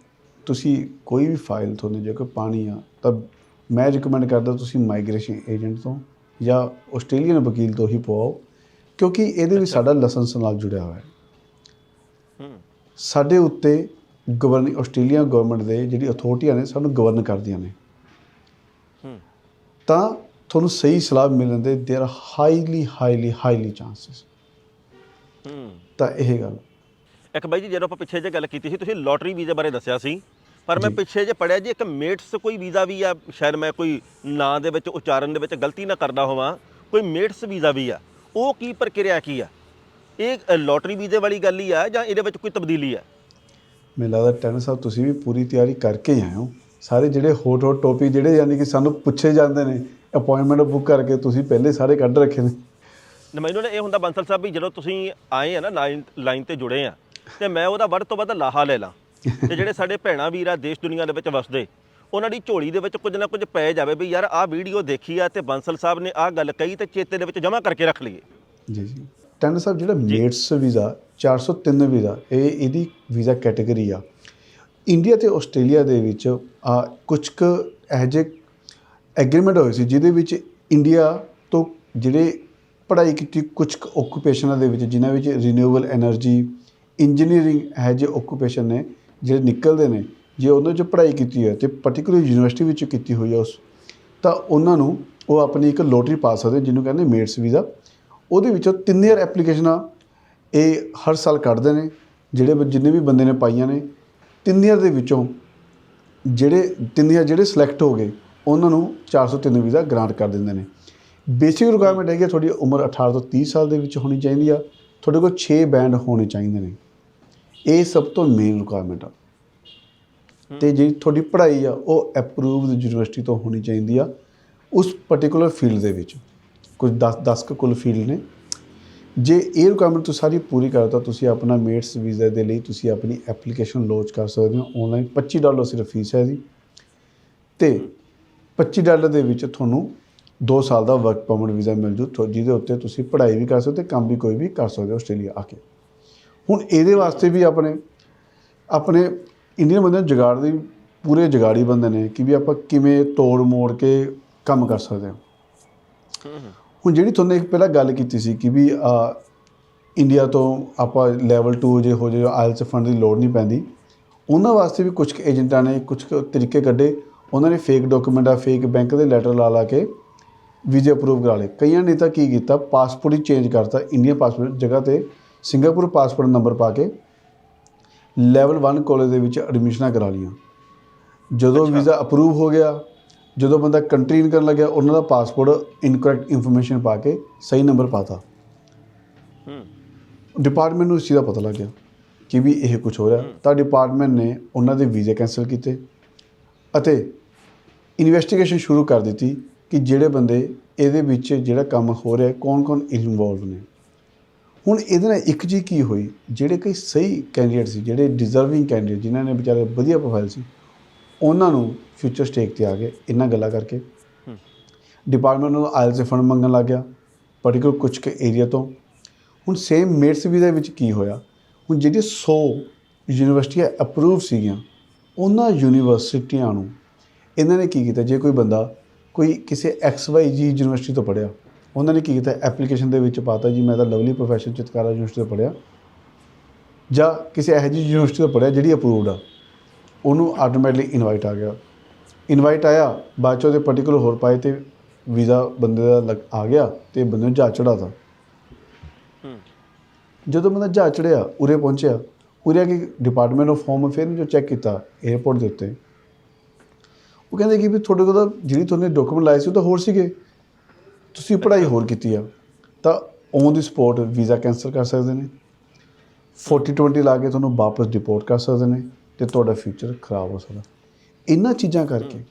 ਤੁਸੀਂ ਕੋਈ ਵੀ ਫਾਈਲ ਤੁਹਾਨੂੰ ਜੇ ਕੋਈ ਪਾਣੀ ਆ ਤਾਂ ਮੈਂ ਰეკਮੈਂਡ ਕਰਦਾ ਤੁਸੀਂ ਮਾਈਗ੍ਰੇਸ਼ਨ ਏਜੰਟ ਤੋਂ ਜਾਂ ਆਸਟ੍ਰੇਲੀਅਨ ਵਕੀਲ ਤੋਂ ਹੀ ਪਵਾਓ ਕਿਉਂਕਿ ਇਹਦੇ ਵਿੱਚ ਸਾਡਾ ਲਾਇਸੈਂਸ ਨਾਲ ਜੁੜਿਆ ਹੋਇਆ ਹੈ। ਸਾਡੇ ਉੱਤੇ ਗਵਰਨਿੰਗ ਆਸਟ੍ਰੇਲੀਆ ਗਵਰਨਮੈਂਟ ਦੇ ਜਿਹੜੀ ਅਥਾਰਟੀਆਂ ਨੇ ਸਾਨੂੰ ਗਵਰਨ ਕਰਦੀਆਂ ਨੇ। ਹੂੰ। ਤਾਂ ਤੁਹਾਨੂੰ ਸਹੀ ਸਲਾਹ ਮਿਲਣ ਦੇ there are highly highly highly chances ਹੂੰ ਤਾਂ ਇਹ ਗੱਲ ਇੱਕ ਬਾਈ ਜੀ ਜਦੋਂ ਆਪਾਂ ਪਿੱਛੇ ਜੇ ਗੱਲ ਕੀਤੀ ਸੀ ਤੁਸੀਂ ਲੋਟਰੀ ਵੀਜ਼ੇ ਬਾਰੇ ਦੱਸਿਆ ਸੀ ਪਰ ਮੈਂ ਪਿੱਛੇ ਜੇ ਪੜਿਆ ਜੀ ਇੱਕ ਮੇਟਸ ਕੋਈ ਵੀਜ਼ਾ ਵੀ ਆ ਸ਼ਾਇਦ ਮੈਂ ਕੋਈ ਨਾਂ ਦੇ ਵਿੱਚ ਉਚਾਰਨ ਦੇ ਵਿੱਚ ਗਲਤੀ ਨਾ ਕਰਦਾ ਹੋਵਾਂ ਕੋਈ ਮੇਟਸ ਵੀਜ਼ਾ ਵੀ ਆ ਉਹ ਕੀ ਪ੍ਰਕਿਰਿਆ ਕੀ ਆ ਇਹ ਅ, ਲੋਟਰੀ ਵੀਜ਼ੇ ਵਾਲੀ ਗੱਲ ਹੀ ਆ ਜਾਂ ਇਹਦੇ ਵਿੱਚ ਕੋਈ ਤਬਦੀਲੀ ਆ ਮੈਨੂੰ ਲੱਗਦਾ ਟੈਨ ਸਾਹਿਬ ਤੁਸੀਂ ਵੀ ਪੂਰੀ ਤਿਆਰੀ ਕਰਕੇ ਹੀ ਆਏ ਹੋ ਸਾਰੇ ਜਿਹੜੇ ਹੋਟ ਹੋਟ ਟੋਪਿਕ ਜਿਹੜੇ ਯਾਨੀ ਕਿ ਸਾਨੂੰ ਪੁੱਛੇ ਜਾਂਦੇ ਨੇ ਅਪਾਇੰਟਮੈਂਟ ਬੁੱਕ ਕਰਕੇ ਤੁਸੀਂ ਪਹਿਲੇ ਸਾਰੇ ਕੱਢ ਰੱਖੇ ਨੇ। ਨਾ ਮੈਨੂੰ ਨਾ ਇਹ ਹੁੰਦਾ ਬੰਸਲ ਸਾਹਿਬ ਵੀ ਜਦੋਂ ਤੁਸੀਂ ਆਏ ਆ ਨਾ ਲਾਈਨ ਲਾਈਨ ਤੇ ਜੁੜੇ ਆ ਤੇ ਮੈਂ ਉਹਦਾ ਵੱਧ ਤੋਂ ਵੱਧ ਲਾਹਾ ਲੈ ਲਾਂ। ਤੇ ਜਿਹੜੇ ਸਾਡੇ ਭੈਣਾ ਵੀਰ ਆ ਦੇਸ਼ ਦੁਨੀਆ ਦੇ ਵਿੱਚ ਵਸਦੇ ਉਹਨਾਂ ਦੀ ਝੋਲੀ ਦੇ ਵਿੱਚ ਕੁਝ ਨਾ ਕੁਝ ਪੈ ਜਾਵੇ ਵੀ ਯਾਰ ਆਹ ਵੀਡੀਓ ਦੇਖੀ ਆ ਤੇ ਬੰਸਲ ਸਾਹਿਬ ਨੇ ਆਹ ਗੱਲ ਕਹੀ ਤੇ ਚੇਤੇ ਦੇ ਵਿੱਚ ਜਮ੍ਹਾਂ ਕਰਕੇ ਰੱਖ ਲਈਏ। ਜੀ ਜੀ। ਟੈਂਡਰ ਸਾਹਿਬ ਜਿਹੜਾ ਮੇਟਸ ਵੀਜ਼ਾ 403 ਵੀਜ਼ਾ ਇਹ ਇਹਦੀ ਵੀਜ਼ਾ ਕੈਟਾਗਰੀ ਆ। ਇੰਡੀਆ ਤੇ ਆਸਟ੍ਰੇਲੀਆ ਦੇ ਵਿੱਚ ਆ ਕੁਝ ਕੁ ਜਿਹੇ ਐਗਰੀਮੈਂਟ ਹੋਏ ਸੀ, ਜਿਹਦੇ ਵਿੱਚ ਇੰਡੀਆ ਤੋਂ ਜਿਹੜੇ ਪੜ੍ਹਾਈ ਕੀਤੀ ਕੁਝ ਓਕੂਪੇਸ਼ਨਾਂ ਦੇ ਵਿੱਚ, ਜਿਨ੍ਹਾਂ ਵਿੱਚ ਰੀਨਿਊਏਬਲ ਐਨਰਜੀ ਇੰਜੀਨੀਅਰਿੰਗ ਹੈ ਜੇ ਓਕੂਪੇਸ਼ਨ ਨੇ, ਜਿਹੜੇ ਨਿਕਲਦੇ ਨੇ, ਜੇ ਉਹਨਾਂ 'ਚ ਪੜ੍ਹਾਈ ਕੀਤੀ ਹੈ ਤੇ ਪਾਰਟਿਕੂਲਰ ਯੂਨੀਵਰਸਿਟੀ ਵਿੱਚ ਕੀਤੀ ਹੋਈ ਹੈ ਉਸ, ਤਾਂ ਉਹਨਾਂ ਨੂੰ ਉਹ ਆਪਣੀ ਇੱਕ ਲੋਟਰੀ ਪਾ ਸਕਦੇ, ਜਿਹਨੂੰ ਕਹਿੰਦੇ ਮੇਟਸ ਵੀਜ਼ਾ ਉਹਦੇ ਵਿੱਚੋਂ ਤਿੰਨ ਹਜ਼ਾਰ ਐਪਲੀਕੇਸ਼ਨਾਂ ਇਹ ਹਰ ਸਾਲ ਕੱਢਦੇ ਨੇ, ਜਿਹੜੇ ਜਿੰਨੇ ਵੀ ਬੰਦੇ ਨੇ ਪਾਈਆਂ ਨੇ, ਤਿੰਨ ਹਜ਼ਾਰ ਦੇ ਵਿੱਚੋਂ ਜਿਹੜੇ, ਤਿੰਨ ਹਜ਼ਾਰ ਜਿਹੜੇ ਸਿਲੈਕਟ ਹੋ ਗਏ ਉਹਨਾਂ ਨੂੰ 403 ਵੀਜ਼ਾ ਗ੍ਰਾਂਟ ਕਰ ਦਿੰਦੇ ਨੇ। ਬੇਸਿਕ ਰਿਕੁਆਇਰਮੈਂਟ ਹੈ ਕਿ ਤੁਹਾਡੀ ਉਮਰ 18 ਤੋਂ 30 ਸਾਲ ਦੇ ਵਿੱਚ ਹੋਣੀ ਚਾਹੀਦੀ ਆ। ਤੁਹਾਡੇ ਕੋਲ 6 ਬੈਂਡ ਹੋਣੇ ਚਾਹੀਦੇ ਨੇ। ਇਹ ਸਭ ਤੋਂ ਮੇਨ ਰਿਕੁਆਇਰਮੈਂਟ ਆ। ਤੇ ਜਿਹੜੀ ਤੁਹਾਡੀ ਪੜ੍ਹਾਈ ਆ ਉਹ ਅਪਰੂਵਡ ਯੂਨੀਵਰਸਿਟੀ ਤੋਂ ਹੋਣੀ ਚਾਹੀਦੀ ਆ। ਉਸ ਪਾਰਟਿਕੂਲਰ ਫੀਲਡ ਦੇ ਵਿੱਚ। ਕੁਝ 10 10 ਕੁ ਕੁੱਲ ਫੀਲਡ ਨੇ। ਜੇ ਇਹ ਰਿਕੁਆਇਰਮੈਂਟ ਤੁਸੀਂ ਸਾਰੀ ਪੂਰੀ ਕਰੋ ਤਾਂ ਤੁਸੀਂ ਆਪਣਾ ਮੇਟਸ ਵੀਜ਼ਾ ਦੇ ਲਈ ਤੁਸੀਂ ਆਪਣੀ ਐਪਲੀਕੇਸ਼ਨ ਲੌਂਚ ਕਰ ਸਕਦੇ ਹੋ। ਆਨਲਾਈਨ 25 ਡਾਲਰ ਸਿਰਫ ਫੀਸ ਹੈ ਇਹਦੀ। ਤੇ 25 ਡਾਲਰ ਦੇ ਵਿੱਚ ਤੁਹਾਨੂੰ 2 ਸਾਲ ਦਾ ਵਰਕ ਪਰਮਿਟ ਵੀਜ਼ਾ ਮਿਲ ਜੂ। ਜਿਹਦੇ ਉੱਤੇ ਤੁਸੀਂ ਪੜ੍ਹਾਈ ਵੀ ਕਰ ਸਕਦੇ ਹੋ ਤੇ ਕੰਮ ਵੀ ਕੋਈ ਵੀ ਕਰ ਸਕਦੇ ਹੋ ਆਸਟ੍ਰੇਲੀਆ ਆ ਕੇ। ਹੁਣ ਇਹਦੇ ਵਾਸਤੇ ਵੀ ਆਪਣੇ ਆਪਣੇ ਇੰਡੀਅਨ ਬੰਦੇ ਨੂੰ ਜੁਗਾੜ ਦੀ ਪੂਰੇ ਜਗਾੜੀ ਬੰਦੇ ਨੇ ਕਿ ਵੀ ਆਪਾਂ ਕਿਵੇਂ ਤੋੜ ਮੋੜ ਕੇ ਕੰਮ ਕਰ ਸਕਦੇ ਹਾਂ। ਹੁਣ ਜਿਹੜੀ ਤੁਹਾਨੂੰ ਇੱਕ ਪਹਿਲਾਂ ਗੱਲ ਕੀਤੀ ਸੀ ਕਿ ਵੀ ਇੰਡੀਆ ਤੋਂ ਆਪਾਂ ਲੈਵਲ 2 ਜੇ ਹੋ ਜੇ ਆਇਲਸ ਫੰਡ ਦੀ ਲੋੜ ਨਹੀਂ ਪੈਂਦੀ। ਉਹਨਾਂ ਵਾਸਤੇ ਵੀ ਕੁਝ ਏਜੰਟਾਂ ਨੇ ਕੁਝ ਕੁ ਤਰੀਕੇ ਕੱਢੇ। ਉਹਨਾਂ ਨੇ ਫੇਕ ਡਾਕੂਮੈਂਟ ਆ ਫੇਕ ਬੈਂਕ ਦੇ ਲੈਟਰ ਲਾ ਲਾ ਕੇ ਵੀਜ਼ੇ ਅਪਰੂਵ ਕਰਾ ਲਏ। ਕਈਆਂ ਨੇ ਤਾਂ ਕੀ ਕੀਤਾ ਪਾਸਪੋਰਟ ਹੀ ਚੇਂਜ ਕਰਤਾ ਇੰਡੀਅਨ ਪਾਸਪੋਰਟ ਜਗ੍ਹਾ ਤੇ ਸਿੰਗਾਪੁਰ ਪਾਸਪੋਰਟ ਨੰਬਰ ਪਾ ਕੇ ਲੈਵਲ 1 ਕਾਲਜ ਦੇ ਵਿੱਚ ਐਡਮਿਸ਼ਨਾਂ ਕਰਾ ਲਈਆਂ। ਜਦੋਂ ਵੀਜ਼ਾ ਅਪਰੂਵ ਹੋ ਗਿਆ ਜਦੋਂ ਬੰਦਾ ਕੰਟਰੀ ਇਨ ਕਰਨ ਲੱਗਿਆ ਉਹਨਾਂ ਦਾ ਪਾਸਪੋਰਟ ਇਨਕਰੈਕਟ ਇਨਫੋਰਮੇਸ਼ਨ ਪਾ ਕੇ ਸਹੀ ਨੰਬਰ ਪਾਤਾ। ਹੂੰ। ਡਿਪਾਰਟਮੈਂਟ ਨੂੰ ਇਸ ਚੀਜ਼ ਦਾ ਪਤਾ ਲੱਗ ਗਿਆ ਕਿ ਵੀ ਇਹ ਕੁਝ ਹੋ ਰਿਹਾ। ਤਾਂ ਡਿਪਾਰਟਮੈਂਟ ਨੇ ਉਹਨਾਂ ਦੇ ਵੀਜ਼ੇ ਕੈਂਸਲ ਕੀਤੇ ਅਤੇ ਇਨਵੈਸਟੀਗੇਸ਼ਨ ਸ਼ੁਰੂ ਕਰ ਦਿੱਤੀ ਕਿ ਜਿਹੜੇ ਬੰਦੇ ਇਹਦੇ ਵਿੱਚ ਜਿਹੜਾ ਕੰਮ ਹੋ ਰਿਹਾ ਕੌਣ-ਕੌਣ ਇਨਵੋਲਵ ਨੇ। ਹੁਣ ਇਹਦੇ ਨਾਲ ਇੱਕ ਜੀ ਕੀ ਹੋਈ? ਜਿਹੜੇ ਕਈ ਸਹੀ ਕੈਂਡੀਡੇਟ ਸੀ ਜਿਹੜੇ ਡਿਜ਼ਰਵਿੰਗ ਕੈਂਡੀਡੇਟ ਜਿਨ੍ਹਾਂ ਨੇ ਵਿਚਾਰੇ ਵਧੀਆ ਪ੍ਰੋਫਾਈਲ ਸੀ ਉਹਨਾਂ ਨੂੰ ਫਿਊਚਰ ਸਟੇਕ ਤੇ ਆ ਗਏ ਇਹਨਾਂ ਗੱਲਾਂ ਕਰਕੇ। ਡਿਪਾਰਟਮੈਂਟ ਨੂੰ ਆਇਲਸ ਫੰਡ ਮੰਗਣ ਲੱਗ ਗਿਆ ਪਾਰਟਿਕੂਲਰ ਕੁਝ ਕੁ ਏਰੀਆ ਤੋਂ। ਹੁਣ ਸੇਮ ਮੇਟਸ ਵੀਜ਼ਾ ਵਿੱਚ ਕੀ ਹੋਇਆ? ਹੁਣ ਜਿਹੜੀ 100 ਯੂਨੀਵਰਸਿਟੀਆਂ ਅਪਰੂਵ ਸੀਗੀਆਂ ਉਹਨਾਂ ਯੂਨੀਵਰਸਿਟੀਆਂ ਨੂੰ ਇਹਨਾਂ ਨੇ ਕੀ ਕੀਤਾ? ਜੇ ਕੋਈ ਬੰਦਾ ਕੋਈ ਕਿਸੇ XYZ ਯੂਨੀਵਰਸਿਟੀ ਤੋਂ ਪੜ੍ਹਿਆ ਉਹਨਾਂ ਨੇ ਕੀ ਕੀਤਾ? ਐਪਲੀਕੇਸ਼ਨ ਦੇ ਵਿੱਚ ਪਾਤਾ ਜੀ ਮੈਂ ਤਾਂ ਲਵਲੀ ਪ੍ਰੋਫੈਸ਼ਨ ਚਿਤਕਾਰਾ ਯੂਨੀਵਰਸਿਟੀ ਤੋਂ ਪੜ੍ਹਿਆ। ਜਾਂ ਕਿਸੇ ਇਹੋ ਜਿਹੀ ਯੂਨੀਵਰਸਿਟੀ ਤੋਂ ਪੜ੍ਹਿਆ ਜਿਹੜੀ ਅਪਰੂਵਡ ਆ। ਉਹਨੂੰ ਆਟੋਮੈਟਿਕਲੀ ਇਨਵਾਈਟ ਆ ਗਿਆ। ਇਨਵਾਈਟ ਆਇਆ ਬਾਅਦ 'ਚ ਉਹਦੇ ਪਾਰਟਿਕੂਲਰ ਹੋਰ ਪਾਏ ਤੇ ਵੀਜ਼ਾ ਬੰਦੇ ਦਾ ਆ ਗਿਆ ਤੇ ਬੰਦੇ ਨੂੰ ਜਹਾਜ਼ ਚੜਾਤਾ ਜਦੋਂ ਬੰਦਾ ਜਹਾਜ਼ ਚੜਿਆ ਉਰੇ ਪਹੁੰਚਿਆ ਉਰੇ ਆ ਕੇ ਡਿਪਾਰਟਮੈਂਟ ਆਫ ਹੋਮ ਅਫੇਅਰ ਜੋ ਚੈੱਕ ਕੀਤਾ 에어ਪੋਰਟ ਦੇ ਉੱਤੇ। ਉਹ ਕਹਿੰਦੇ ਕਿ ਵੀ ਤੁਹਾਡੇ ਕੋਲ ਤਾਂ ਜਿਹੜੀ ਤੁਹਾਨੇ ਡਾਕੂਮੈਂਟ ਲਾਏ ਸੀ ਉਹ ਤਾਂ ਹੋਰ ਸੀਗੇ। ਤੁਸੀਂ ਪੜ੍ਹਾਈ ਹੋਰ ਕੀਤੀ ਆ। ਤਾਂ on the spot visa cancel ਕਰ ਸਕਦੇ ਨੇ। 40 20 ਲਾ ਕੇ ਤੁਹਾਨੂੰ ਵਾਪਸ ਡਿਪੋਰਟ ਕਰ ਸਕਦੇ ਨੇ ਤੇ ਤੁਹਾਡਾ ਫਿਊਚਰ ਖਰਾਬ ਹੋ ਸਕਦਾ। ਇਹਨਾਂ ਚੀਜ਼ਾਂ ਕਰਕੇ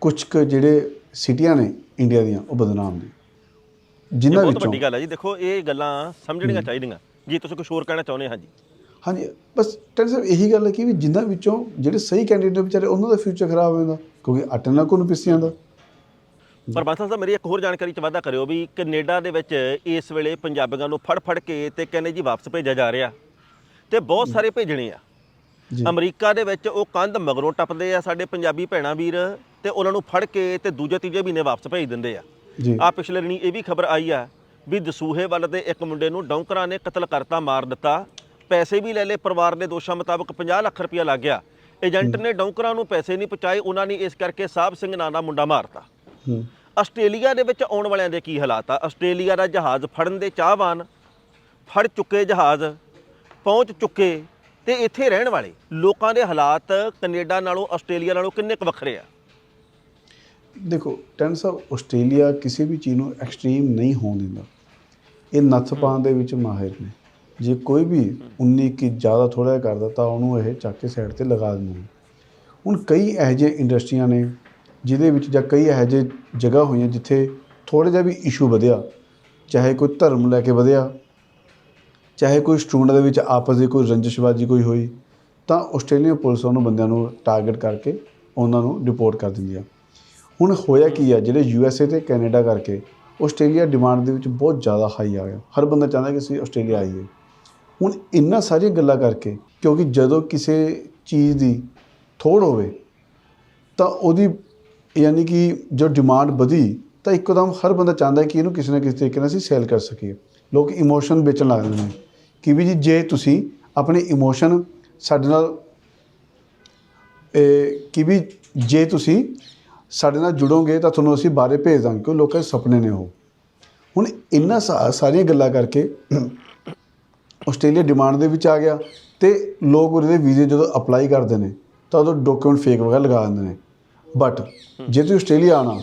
ਕੁਝ ਕੁ ਜਿਹੜੇ ਸਿਟੀਆਂ ਨੇ ਇੰਡੀਆ ਦੀਆਂ ਉਹ ਬਦਨਾਮ ਨੇ। ਇਹ ਜਿਨ੍ਹਾਂ ਬਹੁਤ ਵਿੱਚੋਂ ਵੱਡੀ ਗੱਲ ਹੈ ਜੀ। ਦੇਖੋ ਇਹ ਗੱਲਾਂ ਸਮਝਣੀਆਂ ਚਾਹੀਦੀਆਂ। ਜੀ ਤੁਸੀਂ ਕੁਝ ਹੋਰ ਕਹਿਣਾ ਚਾਹੁੰਦੇ ਹਾਂ ਜੀ ਹਾਂਜੀ ਬਸ ਟੈਨ ਸਾਹਿਬ ਇਹੀ ਗੱਲ ਹੈ ਕਿ ਵੀ ਜਿਨ੍ਹਾਂ ਵਿੱਚੋਂ ਜਿਹੜੇ ਸਹੀ ਕੈਂਡੀਡੇਟ ਵਿਚਾਰੇ ਉਹਨਾਂ ਦਾ ਫਿਊਚਰ ਖਰਾਬ ਹੋ ਜਾਂਦਾ ਕਿਉਂਕਿ ਆਟੇ ਨਾਲ ਕੋਲ ਪਿੱਸਿਆਂ ਦਾ। ਪਰ ਬਾਦਸ਼ਾਹ ਸਾਹਿਬ ਮੇਰੀ ਇੱਕ ਹੋਰ ਜਾਣਕਾਰੀ ਚ ਵਾਧਾ ਕਰਿਓ ਵੀ ਕੈਨੇਡਾ ਦੇ ਵਿੱਚ ਇਸ ਵੇਲੇ ਪੰਜਾਬੀਆਂ ਨੂੰ ਫੜ ਫੜ ਕੇ ਤੇ ਕਹਿੰਦੇ ਜੀ ਵਾਪਸ ਭੇਜਿਆ ਜਾ ਰਿਹਾ। ਤੇ ਬਹੁਤ ਸਾਰੇ ਭੇਜਣੇ ਆ। ਅਮਰੀਕਾ ਦੇ ਵਿੱਚ ਉਹ ਕੰਧ ਮਗਰੋਂ ਟੱਪਦੇ ਆ ਸਾਡੇ ਪੰਜਾਬੀ ਭੈਣਾਂ ਵੀਰ ਤੇ ਉਹਨਾਂ ਨੂੰ ਫੜ ਕੇ ਤੇ ਦੂਜੇ ਤੀਜੇ ਮਹੀਨੇ ਵਾਪਸ ਭੇਜ ਦਿੰਦੇ ਆ। ਆ ਪਿਛਲੇ ਦਿਨੀ ਇਹ ਵੀ ਖਬਰ ਆਈ ਆ ਵੀ ਦਸੂਹੇ ਵੱਲ ਦੇ ਇੱਕ ਮੁੰਡੇ ਨੂੰ ਡੌਂਕਰਾਂ ਨੇ ਕਤਲ ਕਰਤਾ ਮਾਰ ਦਿੱਤਾ। ਪੈਸੇ ਵੀ ਲੈ ਲਏ ਪਰਿਵਾਰ ਦੇ ਦੋਸ਼ਾਂ ਮੁਤਾਬਕ 50 ਲੱਖ ਰੁਪਇਆ ਲੱਗ ਗਿਆ। ਏਜੰਟ ਨੇ ਡੌਂਕਰਾਂ ਨੂੰ ਪੈਸੇ ਨਹੀਂ ਪਹੁੰਚਾਏ ਉਹਨਾਂ ਨੇ ਇਸ ਕਰਕੇ ਸਾਹਿਬ ਸਿੰਘ ਨਾਂ ਦਾ ਮੁੰਡਾ ਮਾਰਤਾ। ਆਸਟ੍ਰੇਲੀਆ ਦੇ ਵਿੱਚ ਆਉਣ ਵਾਲਿਆਂ ਦੇ ਕੀ ਹਾਲਾਤ ਆ? ਆਸਟ੍ਰੇਲੀਆ ਦਾ ਜਹਾਜ਼ ਫੜਨ ਦੇ ਚਾਹਵਾਨ ਫੜ ਚੁੱਕੇ ਜਹਾਜ਼ ਪਹੁੰਚ ਚੁੱਕੇ ਤੇ ਇੱਥੇ ਰਹਿਣ ਵਾਲੇ। ਲੋਕਾਂ ਦੇ ਹਾਲਾਤ ਕੈਨੇਡਾ ਨਾਲੋਂ ਆਸਟ੍ਰੇਲੀਆ ਨਾਲੋਂ ਕਿੰਨੇ ਕੁ ਵੱਖਰੇ ਆ? ਦੇਖੋ ਟੈਨ ਸਾਹਿਬ ਆਸਟ੍ਰੇਲੀਆ ਕਿਸੇ ਵੀ ਚੀਜ਼ ਨੂੰ ਐਕਸਟ੍ਰੀਮ ਨਹੀਂ ਹੋਣ ਦਿੰਦਾ। ਇਹ ਨੱਥ ਪਾਉਣ ਦੇ ਵਿੱਚ ਮਾਹਿਰ ਨੇ। ਜੇ ਕੋਈ ਵੀ 19 ਕੀ ਜ਼ਿਆਦਾ ਥੋੜਾ ਕਰਦਾ ਤਾਂ ਉਹਨੂੰ ਇਹ ਚੱਕ ਕੇ ਸਾਈਡ ਤੇ ਲਗਾ ਦਿੰਦੇ ਹੁਣ ਕਈ ਇਹੋ ਜਿਹੇ ਇੰਡਸਟਰੀਆਂ ਨੇ ਜਿਹਦੇ ਵਿੱਚ ਜਾਂ ਕਈ ਇਹੋ ਜਿਹੇ ਜਗ੍ਹਾ ਹੋਈਆਂ ਜਿੱਥੇ ਥੋੜ੍ਹਾ ਜਿਹਾ ਵੀ ਇਸ਼ੂ ਵਧਿਆ, ਚਾਹੇ ਕੋਈ ਧਰਮ ਲੈ ਕੇ ਵਧਿਆ, ਚਾਹੇ ਕੋਈ ਸਟੂਡੈਂਟ ਦੇ ਵਿੱਚ ਆਪਸ ਦੀ ਕੋਈ ਰੰਜਿਸ਼ਬਾਜੀ ਕੋਈ ਹੋਈ, ਤਾਂ ਆਸਟ੍ਰੇਲੀਆ ਪੁਲਿਸ ਉਹਨੂੰ ਬੰਦਿਆਂ ਨੂੰ ਟਾਰਗੇਟ ਕਰਕੇ ਉਹਨਾਂ ਨੂੰ ਰਿਪੋਰਟ ਕਰ ਦਿੰਦੀ ਆ। ਹੁਣ ਹੋਇਆ ਕੀ ਆ, ਜਿਹੜੇ ਯੂ ਐਸ ਏ ਤੇ ਕੈਨੇਡਾ ਕਰਕੇ ਆਸਟ੍ਰੇਲੀਆ ਡਿਮਾਂਡ ਦੇ ਵਿੱਚ ਬਹੁਤ ਜ਼ਿਆਦਾ ਹਾਈ ਆ ਗਿਆ। ਹਰ ਬੰਦਾ ਚਾਹੁੰਦਾ ਕਿ ਅਸੀਂ ਆਸਟ੍ਰੇਲੀਆ ਆਈਏ। ਹੁਣ ਇੰਨਾ ਸਾਰੀਆਂ ਗੱਲਾਂ ਕਰਕੇ, ਕਿਉਂਕਿ ਜਦੋਂ ਕਿਸੇ ਚੀਜ਼ ਦੀ ਥੋੜ ਹੋਵੇ, ਤਾਂ ਉਹਦੀ ਯਾਨੀ ਕਿ ਜੋ ਡਿਮਾਂਡ ਵਧੀ, ਤਾਂ ਇੱਕੋਦਮ ਹਰ ਬੰਦਾ ਚਾਹੁੰਦਾ ਹੈ ਕਿ ਇਹਨੂੰ ਕਿਸੇ ਨਾ ਕਿਸੇ ਤਰੀਕੇ ਨਾਲ ਅਸੀਂ ਸੇਲ ਕਰ ਸਕੀਏ। ਲੋਕ ਇਮੋਸ਼ਨ ਵੇਚਣ ਲੱਗ ਜਾਂਦੇ ਨੇ ਕਿ ਵੀ ਜੀ, ਜੇ ਤੁਸੀਂ ਆਪਣੇ ਇਮੋਸ਼ਨ ਸਾਡੇ ਨਾਲ ਕਿ ਵੀ ਜੇ ਤੁਸੀਂ ਸਾਡੇ ਨਾਲ ਜੁੜੋਗੇ, ਤਾਂ ਤੁਹਾਨੂੰ ਅਸੀਂ ਬਾਰੇ ਭੇਜ ਦਾਂਗੇ ਕਿਉਂ ਲੋਕਾਂ ਦੇ ਸੁਪਨੇ ਨੇ ਉਹ। ਹੁਣ ਇੰਨਾ ਸਾ- ਸਾਰੀਆਂ ਗੱਲਾਂ ਕਰਕੇ ਆਸਟ੍ਰੇਲੀਆ ਡਿਮਾਂਡ ਦੇ ਵਿੱਚ ਆ ਗਿਆ ਤੇ ਲੋਕ ਉਹਦੇ ਵੀਜ਼ੇ ਜਦੋਂ ਅਪਲਾਈ ਕਰਦੇ ਨੇ, ਤਾਂ ਉਦੋਂ ਡਾਕੂਮੈਂਟ ਫੇਕ ਵਗੈਰਾ ਲਗਾ ਦਿੰਦੇ ਨੇ। ਬਟ ਜੇ ਤੁਸੀਂ ਆਸਟ੍ਰੇਲੀਆ ਆਣਾ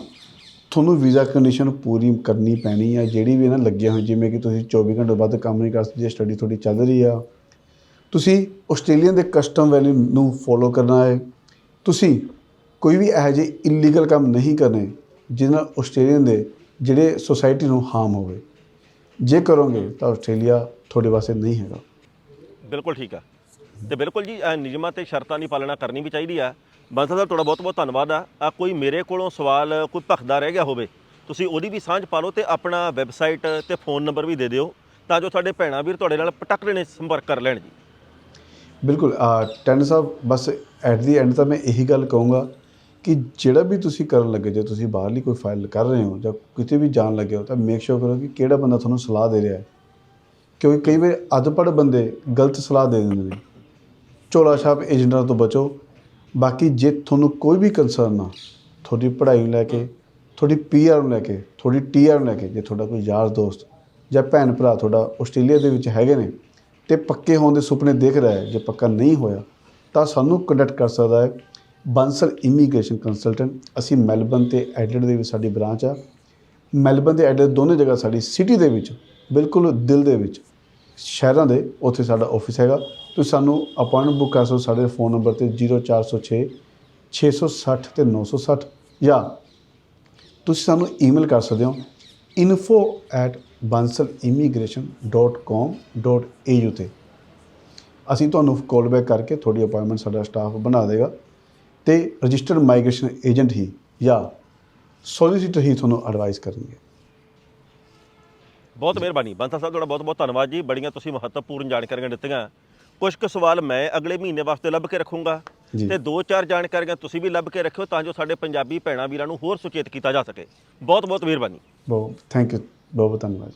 ਤੁਹਾਨੂੰ ਵੀਜ਼ਾ ਕੰਡੀਸ਼ਨ ਪੂਰੀ ਕਰਨੀ ਪੈਣੀ ਆ, ਜਿਹੜੀ ਵੀ ਇਹਨਾਂ ਲੱਗੀਆਂ ਹੋਈ ਜਿਵੇਂ ਕਿ ਤੁਸੀਂ 24 ਘੰਟੇ ਬਾਅਦ ਕੰਮ ਨਹੀਂ ਕਰ ਸਕਦੇ ਸਟੱਡੀ ਤੁਹਾਡੀ ਚੱਲ ਰਹੀ ਆ। ਤੁਸੀਂ ਆਸਟ੍ਰੇਲੀਆ ਦੇ ਕਸਟਮ ਵੈਲਿਊ ਨੂੰ ਫੋਲੋ ਕਰਨਾ ਹੈ। ਤੁਸੀਂ ਕੋਈ ਵੀ ਇਹੋ ਜਿਹੇ ਇਲੀਗਲ ਕੰਮ ਨਹੀਂ ਕਰਨੇ, ਜਿਹਦੇ ਨਾਲ ਆਸਟ੍ਰੇਲੀਅਨ ਦੇ ਜਿਹੜੇ ਸੋਸਾਇਟੀ ਨੂੰ ਹਾਰਮ ਹੋਵੇ। ਜੇ ਕਰੋਗੇ ਤਾਂ ਆਸਟ੍ਰੇਲੀਆ ਤੁਹਾਡੇ ਵਾਸਤੇ ਨਹੀਂ ਹੈਗਾ। ਬਿਲਕੁਲ ਠੀਕ ਆ। ਤੇ ਬਿਲਕੁਲ ਜੀ ਇਹ ਨਿਯਮਾਂ ਤੇ ਸ਼ਰਤਾਂ ਦੀ ਪਾਲਣਾ ਕਰਨੀ ਵੀ ਚਾਹੀਦੀ ਆ। ਬੰਸਾ ਸਾਹਿਬ ਤੁਹਾਡਾ ਬਹੁਤ ਬਹੁਤ ਧੰਨਵਾਦ ਆ। ਆ ਕੋਈ ਮੇਰੇ ਕੋਲੋਂ ਸਵਾਲ ਕੋਈ ਭਖਦਾ ਰਹਿ ਗਿਆ ਹੋਵੇ ਤੁਸੀਂ ਉਹਦੀ ਵੀ ਸਾਂਝ ਪਾ ਲਓ ਤੇ ਆਪਣਾ ਵੈਬਸਾਈਟ ਤੇ ਫੋਨ ਨੰਬਰ ਵੀ ਦੇ ਦਿਓ ਤਾਂ ਜੋ ਸਾਡੇ ਭੈਣਾਂ ਵੀਰ ਤੁਹਾਡੇ ਨਾਲ ਪਟਕ ਨੇ ਸੰਪਰਕ ਕਰ ਲੈਣ ਜੀ। ਬਿਲਕੁਲ ਟੈਂਡ ਸਾਹਿਬ ਬਸ ਐਟ ਦੀ ਐਂਡ ਤਾਂ ਮੈਂ ਇਹੀ ਗੱਲ ਕਹੂੰਗਾ ਕਿ ਜਿਹੜਾ ਵੀ ਤੁਸੀਂ ਕਰਨ ਲੱਗੇ, ਜੇ ਤੁਸੀਂ ਬਾਹਰਲੀ ਕੋਈ ਫਾਈਲ ਕਰ ਰਹੇ ਹੋ ਜਾਂ ਕਿਤੇ ਵੀ ਜਾਣ ਲੱਗੇ ਹੋ, ਤਾਂ ਮੇਕ ਸ਼ੋਰ ਕਰੋ ਕਿ ਕਿਹੜਾ ਬੰਦਾ ਤੁਹਾਨੂੰ ਸਲਾਹ ਦੇ ਰਿਹਾ ਹੈ। ਕਿਉਂਕਿ ਕਈ ਵਾਰ ਅਧਪੜ ਬੰਦੇ ਗਲਤ ਸਲਾਹ ਦੇ ਦਿੰਦੇ ਨੇ। ਝੋਲਾ ਛਾਪ ਏਜੰਟਾਂ ਤੋਂ ਬਚੋ। ਬਾਕੀ ਜੇ ਤੁਹਾਨੂੰ ਕੋਈ ਵੀ ਕੰਸਰਨ ਆ ਤੁਹਾਡੀ ਪੜ੍ਹਾਈ ਨੂੰ ਲੈ ਕੇ, ਤੁਹਾਡੀ ਪੀਆਰ ਨੂੰ ਲੈ ਕੇ, ਤੁਹਾਡੀ ਟੀਆਰ ਨੂੰ ਲੈ ਕੇ, ਜੇ ਤੁਹਾਡਾ ਕੋਈ ਯਾਰ ਦੋਸਤ ਜਾਂ ਭੈਣ ਭਰਾ ਤੁਹਾਡਾ ਆਸਟ੍ਰੇਲੀਆ ਦੇ ਵਿੱਚ ਹੈਗੇ ਨੇ ਤੇ ਪੱਕੇ ਹੋਣ ਦੇ ਸੁਪਨੇ ਦੇਖ ਰਿਹਾ ਹੈ, ਜੇ ਪੱਕਾ ਨਹੀਂ ਹੋਇਆ, ਤਾਂ ਸਾਨੂੰ ਕੰਟੈਕਟ ਕਰ ਸਕਦਾ ਹੈ। ਬਾਂਸਲ ਇਮੀਗ੍ਰੇਸ਼ਨ ਕੰਸਲਟੈਂਟ, ਅਸੀਂ ਮੈਲਬਨ ਤੇ ਐਡਲੇਡ ਦੇ ਵਿੱਚ ਸਾਡੀ ਬ੍ਰਾਂਚ ਆ। ਮੈਲਬਨ ਤੇ ਐਡਲੇਡ ਦੋਨੇ ਜਗ੍ਹਾ ਸਾਡੀ ਸਿਟੀ ਦੇ ਵਿੱਚ, ਬਿਲਕੁਲ ਦਿਲ ਦੇ ਵਿੱਚ, ਸ਼ਹਿਰਾਂ ਦੇ, ਉੱਥੇ ਸਾਡਾ ਆਫਿਸ ਹੈਗਾ। ਤੁਸੀਂ ਸਾਨੂੰ ਅਪਾਇੰਟਮੈਂਟ ਬੁੱਕ ਕਰ ਸਕਦੇ ਸਾਡੇ ਫੋਨ ਨੰਬਰ ਤੇ 0406 660 ਤੇ 960 ਜਾਂ ਤੁਸੀਂ ਸਾਨੂੰ ਈਮੇਲ ਕਰ ਸਕਦੇ ਹੋ info@bansalimigration.com.au ਤੇ। ਅਸੀਂ ਤੁਹਾਨੂੰ ਕਾਲ ਬੈਕ ਕਰਕੇ ਤੁਹਾਡੀ ਅਪਾਇੰਟਮੈਂਟ ਸਾਡਾ ਸਟਾਫ ਬਣਾ ਦੇਗਾ। ਤੇ ਰਜਿਸਟਰਡ ਮਾਈਗ੍ਰੇਸ਼ਨ ਏਜੰਟ ਹੀ ਜਾਂ ਸੋਲਿਸਿਟਰ ਹੀ ਤੁਹਾਨੂੰ ਐਡਵਾਈਸ ਕਰਨਗੇ। ਬਹੁਤ ਮਿਹਰਬਾਨੀ। ਬੰਸਾ ਸਾਹਿਬ ਤੁਹਾਡਾ ਬਹੁਤ ਬਹੁਤ ਧੰਨਵਾਦ ਜੀ। ਬੜੀਆਂ ਤੁਸੀਂ ਮਹੱਤਵਪੂਰਨ ਜਾਣਕਾਰੀਆਂ ਦਿੱਤੀਆਂ। ਕੁਝ ਕੁ ਸਵਾਲ ਮੈਂ ਅਗਲੇ ਮਹੀਨੇ ਵਾਸਤੇ ਲੱਭ ਕੇ ਰੱਖੂੰਗਾ। ਤੇ ਦੋ ਚਾਰ ਜਾਣਕਾਰੀਆਂ ਤੁਸੀਂ ਵੀ ਲੱਭ ਕੇ ਰੱਖਿਓ ਤਾਂ ਜੋ ਸਾਡੇ ਪੰਜਾਬੀ ਭੈਣਾਂ ਵੀਰਾਂ ਨੂੰ ਹੋਰ ਸੁਚੇਤ ਕੀਤਾ ਜਾ ਸਕੇ। ਬਹੁਤ ਬਹੁਤ ਮਿਹਰਬਾਨੀ। ਬਹੁਤ ਥੈਂਕ ਯੂ ਬਹੁਤ ਬਹੁਤ ਧੰਨਵਾਦ